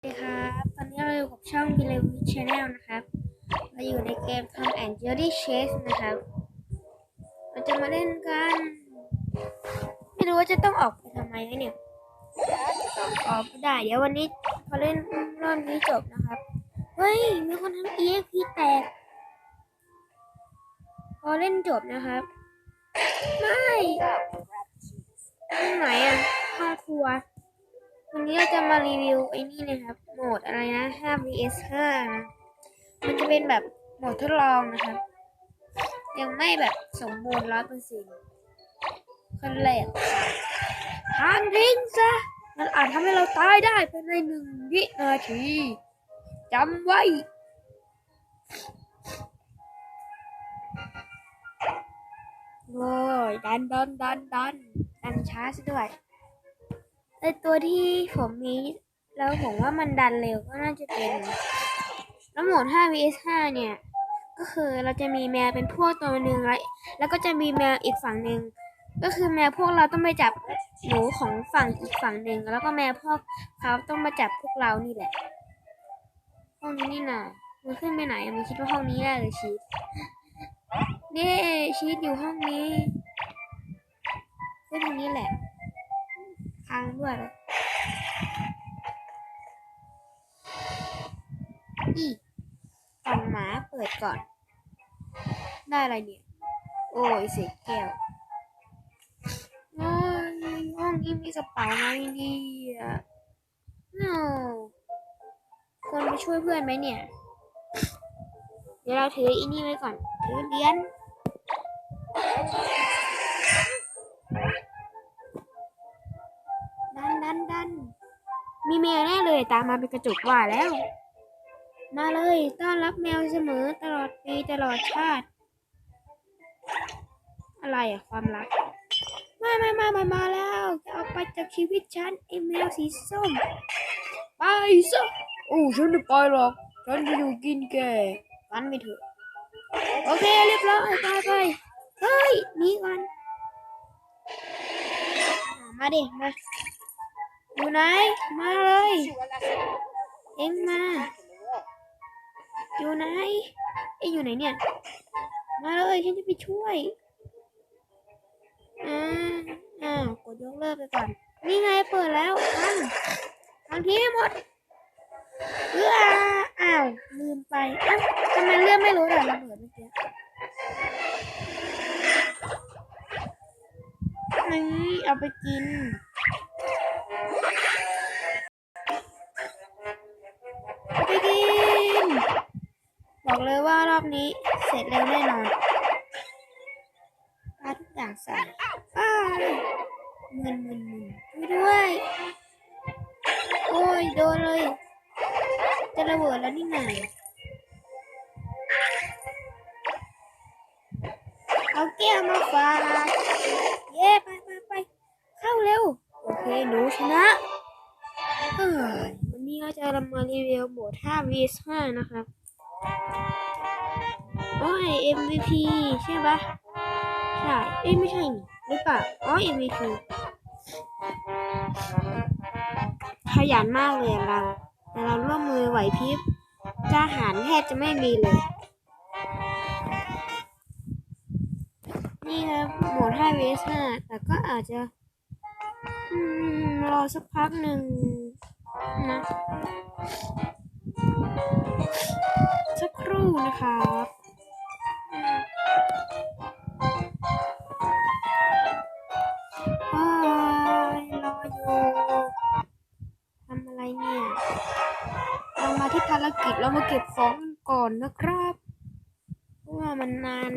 สวัสดีครับ ตอนนี้เราอยู่กับช่อง b i l l y Channel นะครับ เราอยู่ในเกม Tom and Jerry Chase นะครับ เราจะมาเล่นกัน ไม่รู้ว่าจะต้องออกไปทำไมเนี่ย ออกไม่ได้ เดี๋ยววันนี้พอเล่นรอบนี้จบนะครับ เฮ้ย มีคนทำ EXP แตก พอเล่นจบนะครับ ไม่ที่ไหนอะห้องครัว วันนี้เราจะมารีวิวไอ้นี่นะครับ โหมดอะไรนะ 5 vs 5 นะ มันจะเป็นแบบโหมดทดลองนะครับ ยังไม่แบบสมบูรณ์ร้อยเปอร์เซ็นต์ขั้นแรกทางทิ้งซะ มันอาจทำให้เราตายได้ภายในหนึ่งวินาทีจำไว้ โว้ยดันดันดันดันดันช้าซะด้วย ไอตัวที่ผมมี แล้วผมว่ามันดันเร็วก็น่าจะเป็น แล้วโหมด 5 vs 5 เนี่ย ก็คือเราจะมีแมวเป็นพวกตัวหนึ่งแล้วแล้วก็จะมีแมวอีกฝั่งหนึ่งก็คือแมวพวกเราต้องไปจับหนูของฝั่งอีกฝั่งหนึ่งแล้วก็แมวพวกเขาต้องมาจับพวกเรานี่แหละ ห้องนี้นี่น่ะมันขึ้นไปไหนมันคิดว่าห้องนี้ได้เลยชีสนี่ชีสอยู่ห้องนี้ขึ้นทางนี้แหละ ทางด้วยอีกล่องหมาเปิดก่อน ได้อะไรเนี่ย โอ้ยเศษแก้วโอ้ยห้องนี้มีกระเป๋าไหมเนี่ย no ควรไปช่วยเพื่อนไหมเนี่ย เดี๋ยวเราถืออีนี่ไว้ก่อน ถือเหรียญ มีแมวแน่เลยตามมาเป็นกระจุกว่าแล้ว มาเลยต้อนรับแมวเสมอตลอดปีตลอดชาติ อะไรอะความรักม่ไม่ไม่ไม่มาแล้วจะเอาไปจากชีวิตฉันไอแมวสีส้มไปซะโอ้ฉันไม่ไปหรอก ฉันจะอยู่กินแกกันไปเถอะ โอเคเรียบร้อยไปไปเฮ้ยนีก่อนอ่ามาดิมา อยู่ไหน มาเลย เอ็งมา อยู่ไหน เอ็งอยู่ไหนเนี่ย มาเลยฉันจะไปช่วยอ่าอ่ากดยกเลิกไปก่อน นี่ไงเปิดแล้วทันทันทีให้หมดเอื้ออ้าวลืมไปอ้าวทำไมเลื่อนไม่รู้แต่ระเบิดเมื่อกี้นี่เอาไปกิน อบนี้เสร็จเร็วแน่นอนปาทุกอย่างใส่ป้าเงินเงินเงินช่วยด้วย โอ้ยโดนเลย จะระเบิดแล้วนี่ไงเอาแก้วมาฝากเย้ไปไปไปเข้าเร็ว โอเคหนูชนะเอ้ยวันนี้เราจะมารีวิวโหมด 5 vs 5 นะครับ โอ้ย MVP ใช่ปะใช่ เอ้ยไม่ใช่นี่หรือเปล่าอ๋อ MVP ขยันมากเลยเรา แต่เราร่วมมือไหวพริบกล้าหาญแทบจะไม่มีเลย นี่ครับโหมด5 vs 5แต่ก็อาจจะรอสักพักหนึ่งนะ สักครู่นะครับ ภารกิจเรามาเก็บของกันก่อนนะครับเพราะว่ามันนาน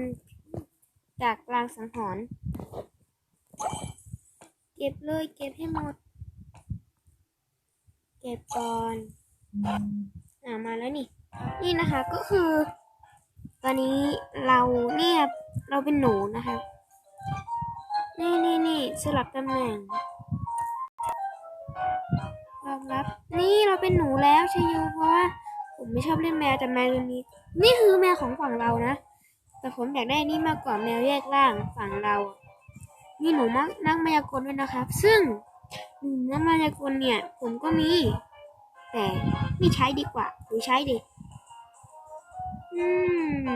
จากลางสังหรณ์เก็บเลยเก็บให้หมด เก็บก่อนอ่ามาแล้วนี่ นี่นะคะก็คือ ตอนนี้เราเนี่ยเราเป็นหนูนะคะ นี่นี่นี่สลับตำแหน่งรองรับ นี่เราเป็นหนูแล้วใช่ยูเพราะว่า ผมไม่ชอบเล่นแมวแต่แมวตัวนี้ นี่คือแมวของฝั่งเรานะ แต่ผมอยากได้นี่มากกว่าแมวแยกล่างฝั่งเราอะมีหนูนักนักมายากลด้วยนะครับ ซึ่งหนูนักมายากลเนี่ย ผมก็มี แต่ไม่ใช้ดีกว่าหรือใช้ดิอื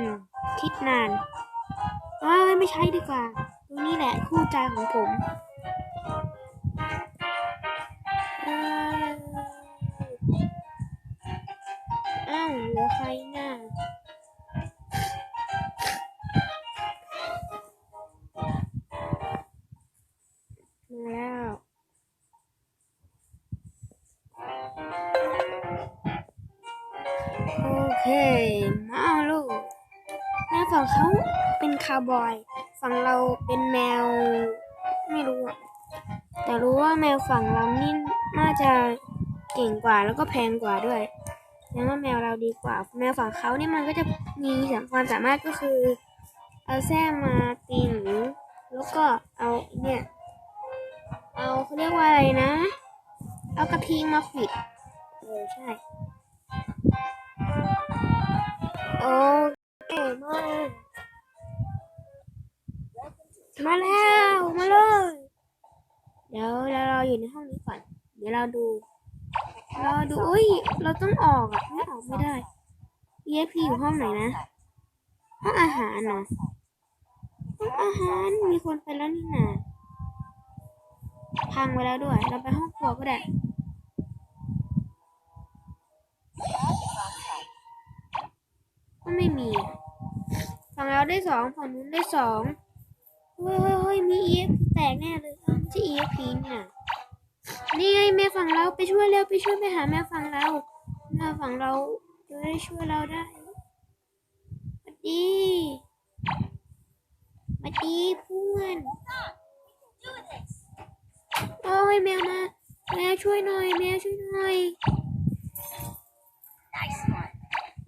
มคิดนานเอ้ยไม่ใช้ดีกว่าตัวนี้แหละคู่ใจของผม อ้าวเหลือใครน่ะมาแล้วโอเคมาลูกแม่ฝั่งเขาเป็นคาวบอย ฝั่งเราเป็นแมว ไม่รู้อะแต่รู้ว่าแมวฝั่งเรานี่น่าจะเก่งกว่าแล้วก็แพงกว่าด้วย ยังว่าแมวเราดีกว่า แมวฝั่งเขาเนี่ยมันก็จะมีความสามารถก็คือ เอาแส้มาตีหนูแล้วก็เอาเนี่ย เอาเขาเรียกว่าอะไรนะ เอากระทิงมาขวิดเออใช่โอเคมากมาแล้ว มาเลย เดี๋ยวเราอยู่ในห้องนี้ก่อน เดี๋ยวเราดู รอดูอุ้ย เราต้องออกอะไม่ออกไม่ได้ EFP อยู่ห้องไหนนะ ห้องอาหารเนาะห้องอาหารมีคนไปแล้วนี่นาพังไปแล้วด้วย เราไปห้องครัวก็ได้ก็ไม่มีอะฝั่งเราได้สองฝั่งนู้นได้สองเฮ้ยเฮ้ยเฮ้ยมี EFP แตกแน่เลยอ้าวไม่ใช่ EFP เนี่ย นี่ไงแม่ฝั่งเราไปช่วยเร็วไปช่วยไปหาแม่ฝั่งเราแม่ฝั่งเราจะได้ช่วยเราได้สวัสดีสวัสดีเพื่อนโอ้ยแมวมาแมวช่วยหน่อยแมวช่วยหน่อย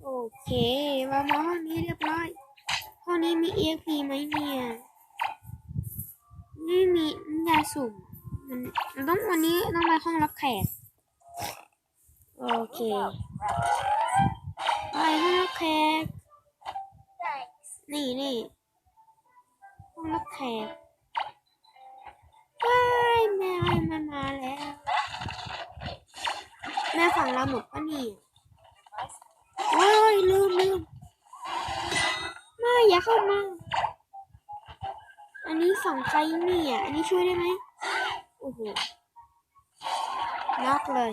โอเคมามาห้องนี้เรียบร้อยห้องนี้มี EXP ไหมเนี่ยไม่มียาสุ่ม มันต้องวันนี้ต้องไปห้องรับแขก โอเค ไปห้องรับแขก นี่นี่ห้องรับแขกว้ายแม่มันมาแล้ว แม่ฝั่งเราหมดปะนี่โอ้ยลืมลืมไม่อย่าเข้ามา อันนี้ฝั่งใครเนี่ย อันนี้ช่วยได้ไหม โอ้โหน็อกเลย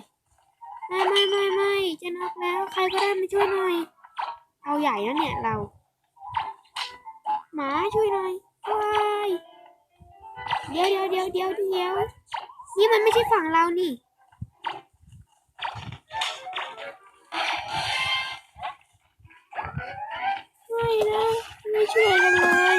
ไม่ไม่ไม่ไม่จะน็อกแล้วใครก็ได้มาช่วยหน่อย เอาใหญ่แล้วเนี่ยเรา หมาช่วยหน่อยว้ายเดี๋ยวเดี๋ยวเดี๋ยวเดี๋ยวเดี๋ยวนี่มันไม่ใช่ฝั่งเรานี่ไม่นะไม่ช่วยกันเลย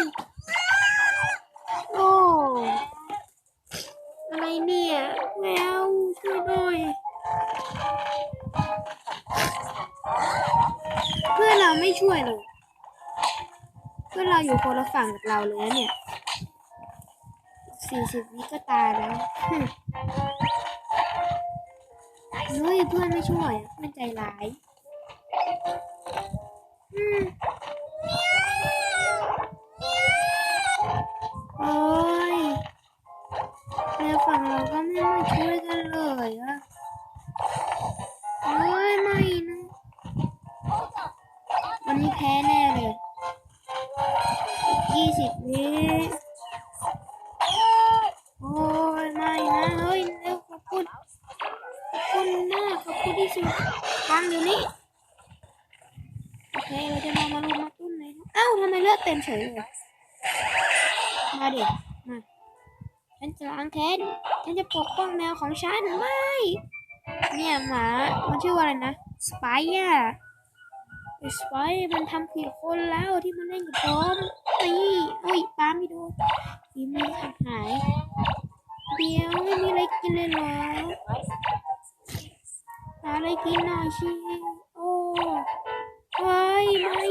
ฝั่งกับเราเลยเนี่ยสี่สิบวิก็ตายแล้วเฮ้ยเพื่อนไม่ช่วยอะเพื่อนใจร้ายอืมโอ้ยแล้วฝั่งเราก็ไม่ ฉันไม่ เนี่ยหมา มันชื่อว่าอะไรนะ สไปอะไอ้สไปมันทำผิดคนแล้วที่มันเล่นกับผมนี่เอ้ยป้าไม่โดนฝีมือขาดหาย เดี๋ยวไม่มีอะไรกินเลยเหรอหาอะไรกินหน่อยชิโอ้เฮ้ยไม่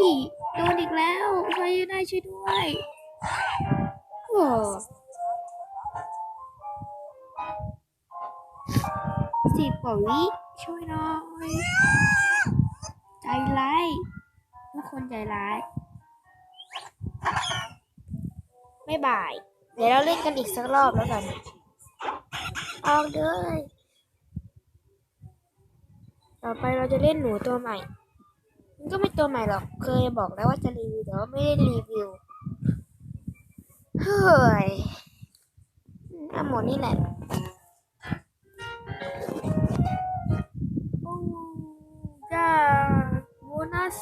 โดนอีกแล้วช่วยได้ช่วยด้วยโอ้ สิบกว่าวิช่วยหน่อย ใจร้ายทุกคนใจร้ายไม่บาย เดี๋ยวเราเล่นกันอีกสักรอบแล้วกันออกเลยต่อไปเราจะเล่นหนูตัวใหม่ มันก็ไม่ตัวใหม่หรอก เคยบอกแล้วว่าจะรีวิวแต่ว่าไม่ได้รีวิว เฮ้ยอะหมดนี่แหละ โบนัส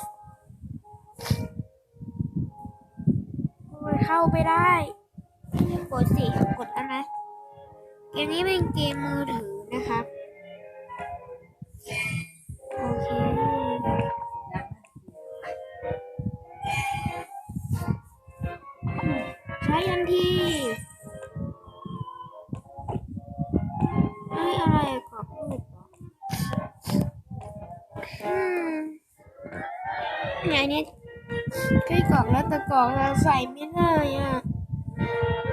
โอ้ยเข้าไปได้กดสิกดอันนะเกมนี้เป็นเกมมือถือนะครับโอเคใช้ทันที ต่กอกเราใส่ไม่ได้อะอืม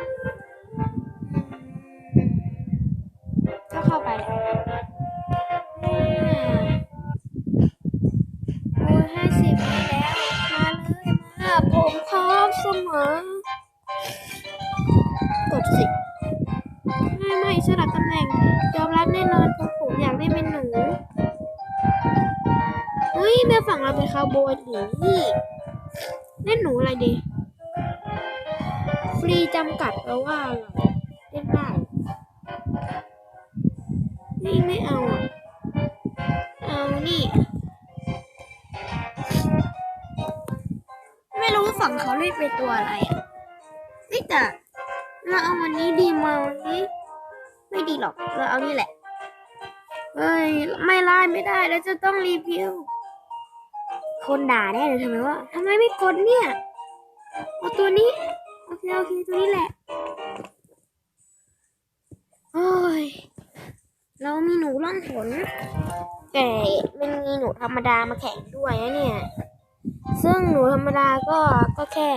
ก็เข้าไปแล้วโอ้ห้าสิบแล้วมาเลยมาผมพร้อมเสมอกดสิไม่ไม่สลับตำแหน่งยอมรับแน่นอนเพราะผมอยากได้เป็นหนูเฮ้ยแม่ฝั่งเราเป็นคาวโบยหนีนี่ เขาเล่นเป็นตัวอะไรอะนี่แต่เราเอาวันนี้ดีมาวันนี้ไม่ดีหรอก เราเอานี่แหละ เฮ้ย ไม่ไล่ไม่ได้ แล้วจะต้องรีวิว คนด่าแน่เลยทำไมว่าทำไมไม่กดเนี่ย เอาตัวนี้ โอเค โอเค ตัวนี้แหละ โอ้ย เรามีหนูล่องหนแต่มันมีหนูธรรมดามาแข่งด้วยนะเนี่ย ซึ่งหนูธรรมดาก็ก็แค่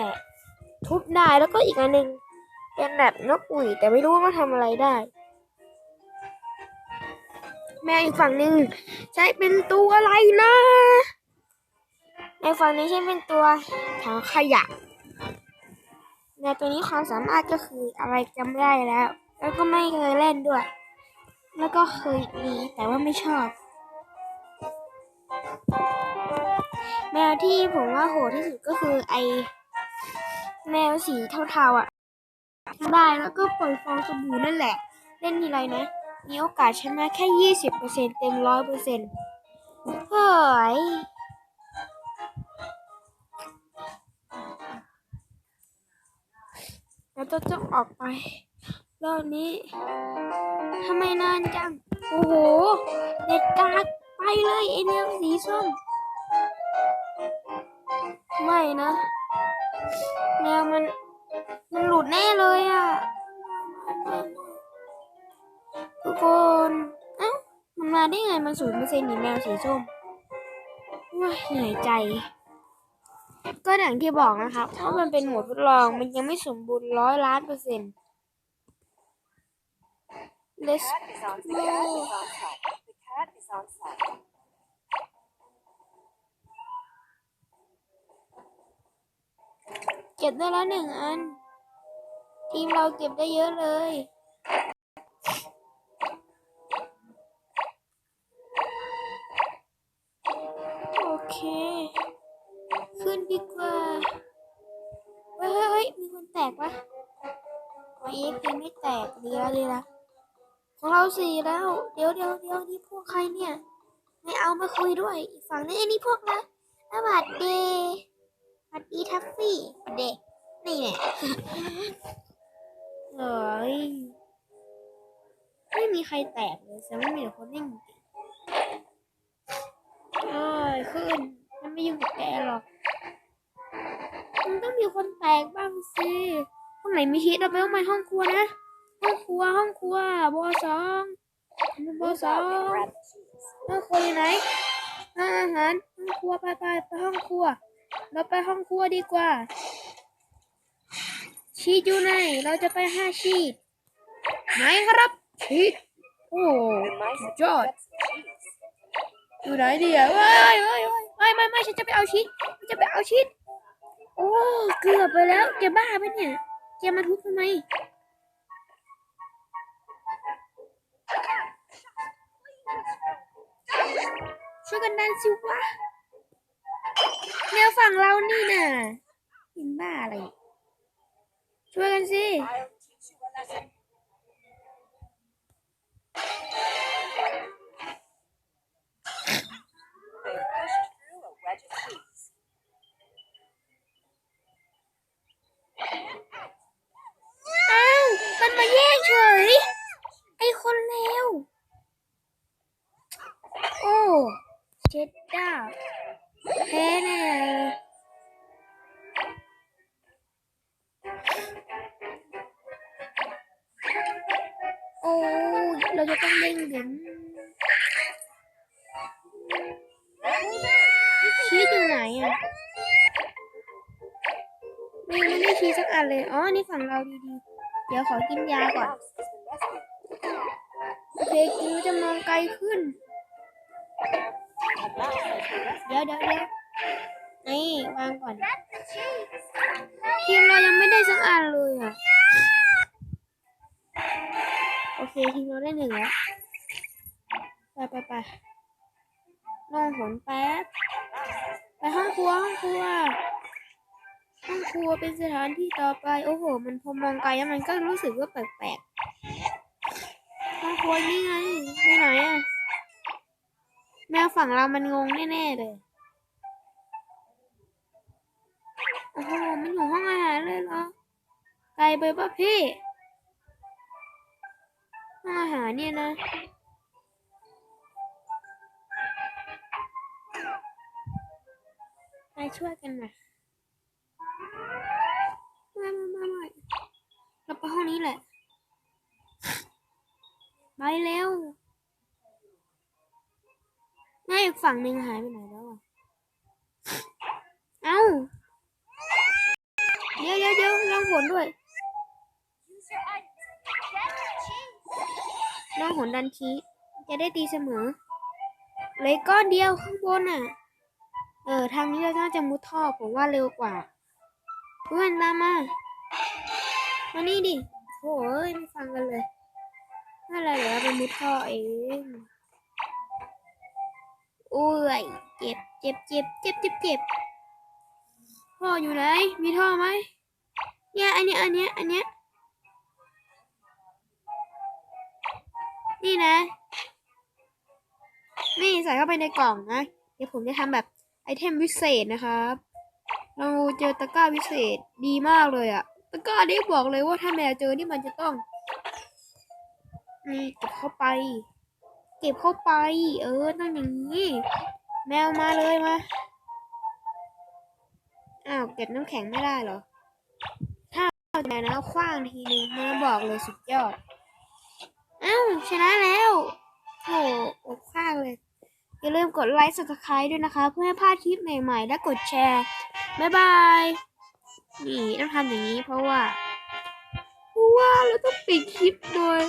ทุบได้แล้วก็อีกอันหนึ่งเป็นแบบนกหวีดแต่ไม่รู้ว่าทำอะไรได้ แมวอีกฝั่งหนึ่งใช้เป็นตัวอะไรนะในฝั่งนี้ใช้เป็นตัวถังขยะแมวตัวนี้ความสามารถก็คืออะไรจำไม่ได้แล้ว แล้วก็ไม่เคยเล่นด้วย แล้วก็เคยมีแต่ว่าไม่ชอบ แมวที่ผมว่าโหดที่สุดก็คือไอแมวสีเทาๆอะได้แล้วก็ปล่อยฟองสบู่นั่นแหละ เล่นทีไรนะ มีโอกาสชนะแค่ยี่สิบเปอร์เซ็นเต็มร้อยเปอร์เซ็นต์เฮ้ยแล้วต้องออกไป รอบนี้ทำไมนานจัง โอ้โห เด็ดกาดไปเลยไอแมวสีส้ม ไม่นะ แมวมัน มันหลุดแน่เลยอะ ทุกคน เอ้า มันมาได้ไง มันศูนย์เปอร์เซ็นต์นี่แมวสีส้มว้ายเหนื่อยใจ ก็อย่างที่บอกนะครับว่ามันเป็นหมวดทดลอง มันยังไม่สมบูรณ์ร้อยล้านเปอร์เซ็นต์ Let's go เก็บได้แล้วหนึ่งอัน ทีมเราเก็บได้เยอะเลย โอเค ขึ้นดีกว่า เฮ้ยเฮ้ยมีคนแตกปะอ๋อเอ็กยังไม่แตกดีแล้วดีแล้วของเราสี่แล้ว เดี๋ยวเดี๋ยวเดี๋ยวนี่พวกใครเนี่ย ไม่เอามาคุยด้วย อีกฝั่งนี้อันนี้พวกนะสวัสดี วัสดีทัฟฟี่สวัสดีนี่แหละเฮ้ยไม่มีใครแตกเลยแต่ไม่มีแต่คนเล่นเก่งเอ้ยขึ้นมันไม่ยุ่งกับแกหรอกมันต้องมีคนแตกบ้างสิห้องไหนมีชีตเราไปห้องใหม่ห้องครัวนะ ห้องครัวห้องครัวบอสองบอสองห้องครัวอยู่ไหนห้องอาหารห้องครัวไปไปไปห้องครัว เราไปห้องครัวดีกว่า ชีสอยู่ไหน เราจะไปห้าชีสไหนครับ ชีสโอ้ The mice สุด have ยอดอยู่ไหนดีอะเฮ้ยเฮ้ยเฮ้ยไม่ไม่ไม่ฉันจะไปเอาชีสฉันจะไปเอาชีสโอ้เกือบไปแล้วแกบ้าปะเนี่ยแกมาทุบทำไมช่วยกันดันสิวะ แมวฝั่งเรานี่น่ะกินบ้าอะไร ช่วยกันสิ เราจะต้องเด้งดึงชีสอยู่ไหนอะไม่ยังไม่ได้ชีสสักอันเลย อ๋อ นี่ฝั่งเราดีๆ เดี๋ยวขอกินยาก่อน Mouse has been rescued. โอเคกินแล้วจะมองไกลขึ้น เดี๋ยวเดี๋ยวเดี๋ยวนี่วางก่อนทีมเรายังไม่ได้สักอันเลยอะ เคทีมเราได้หนึ่งแล้ว ไปไปไปลองหนแป๊บ ไปห้องครัวห้องครัว ห้องครัวเป็นสถานที่ต่อไป โอ้โห มันพอมองไกลแล้วมันก็รู้สึกว่าแปลกๆห้องครัวนี่ไงไปไหนอะแมวฝั่งเรามันงงแน่ๆเลย โอ้โห มันอยู่ห้องอาหารเลยเหรอ ไกลไปป่ะพี่ อาหารเนี่ยนะ ไปช่วยกันน่อยมามามามาเราไปห้องนี้แหละ ไปเร็วง่ายอีกฝั่งหนึ่งหายไปไหนแล้วอะ เอ้า เดี๋ยวเดี๋ยวเดี๋ยวลองหนด้วย ลองหนดันทีจะได้ตีเสมอ เลยก้อนเดียวข้างบนอะ เออทางนี้เราน่าจะมุดท่อผมว่าเร็วกว่าเพื่อนตามมามานี่ดิโอ้ยไม่ฟังกันเลยนั่นแหละเดี๋ยวเราไปมุดท่อเองอุ้ยเจ็บเจ็บเจ็บเจ็บเจ็บเจ็บท่ออยู่ไหน มีท่อไหมเนี่ยอันเนี้ยอันเนี้ยอันเนี้ย นี่นะ นี่ใส่เข้าไปในกล่องนะ เดี๋ยวผมจะทำแบบไอเทมวิเศษนะครับ เราเจอตะกร้าวิเศษดีมากเลยอะตะกร้านี้บอกเลยว่าถ้าแมวเจอนี่มันจะต้องนี่เก็บเข้าไป เก็บเข้าไป เออต้องอย่างนี้ แมวมาเลยมาอ้าวเก็บน้ำแข็งไม่ได้เหรอ ถ้าเอาแมวนะคว้างทีนึงมาบอกเลยสุดยอด อ้าวชนะแล้วโอ้อกข้างเลย อย่าลืมกดไลค์ subscribe ด้วยนะคะ เพื่อให้พลาดคลิปใหม่ๆ และกดแชร์ บ๊ายบาย นี่ต้องทำอย่างนี้เพราะว่า เพราะว่าเราต้องปิดคลิปโดย